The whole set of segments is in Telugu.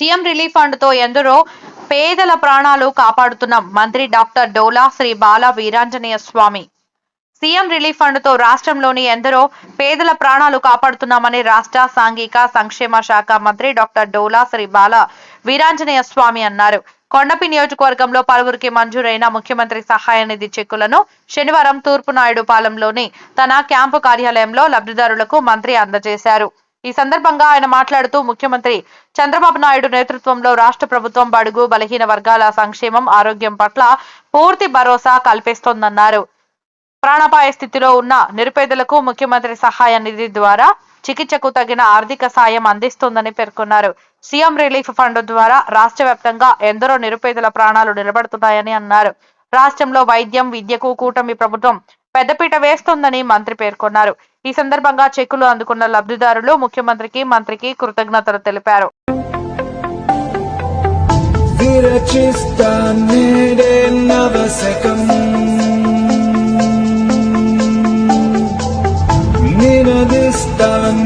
సీఎం రిలీఫ్ ఫండ్తో ఎందరో పేదల ప్రాణాలు కాపాడుతున్న మంత్రి doctor Dola Sri Bala Veeranjaneya Swamy. CM relief ఫండ్తో రాష్ట్రంలోని ఎందరో పేదల ప్రాణాలు కాపాడుతున్నామని రాష్ట్ర సాంఘిక సంక్షేమ శాఖ మంత్రి డాక్టర్ డోలా శ్రీ బాల వీరాంజనేయ స్వామి అన్నారు. కొండపి నియోజకవర్గంలో పలువురికి మంజూరైన ముఖ్యమంత్రి సహాయ నిధి చెక్కులను శనివారం తూర్పు నాయుడుపాలెంలోని తన క్యాంపు కార్యాలయంలో లబ్ధిదారులకు మంత్రి అందజేశారు. ఈ సందర్భంగా ఆయన మాట్లాడుతూ ముఖ్యమంత్రి చంద్రబాబు నాయుడు నేతృత్వంలో రాష్ట్ర ప్రభుత్వం బడుగు బలహీన వర్గాల సంక్షేమం ఆరోగ్యం పట్ల పూర్తి భరోసా కల్పిస్తోందన్నారు. ప్రాణాపాయ స్థితిలో ఉన్న నిరుపేదలకు ముఖ్యమంత్రి సహాయ నిధి ద్వారా చికిత్సకు తగిన ఆర్థిక సాయం అందిస్తోందని పేర్కొన్నారు. సీఎం రిలీఫ్ ఫండ్ ద్వారా రాష్ట్ర వ్యాప్తంగా ఎందరో నిరుపేదల ప్రాణాలు నిలబడుతున్నాయని అన్నారు. రాష్ట్రంలో వైద్యం విద్యకు కూటమి ప్రభుత్వం పెద్దపీట వేస్తోందని మంత్రి పేర్కొన్నారు. ఈ సందర్భంగా చెక్కులు అందుకున్న లబ్ధిదారులు ముఖ్యమంత్రికి మంత్రికి కృతజ్ఞతలు తెలిపారు.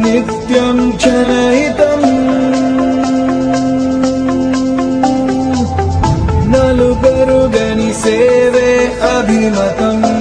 నిత్యం జనహితం నలుగరుగని సేవే అభిమతం.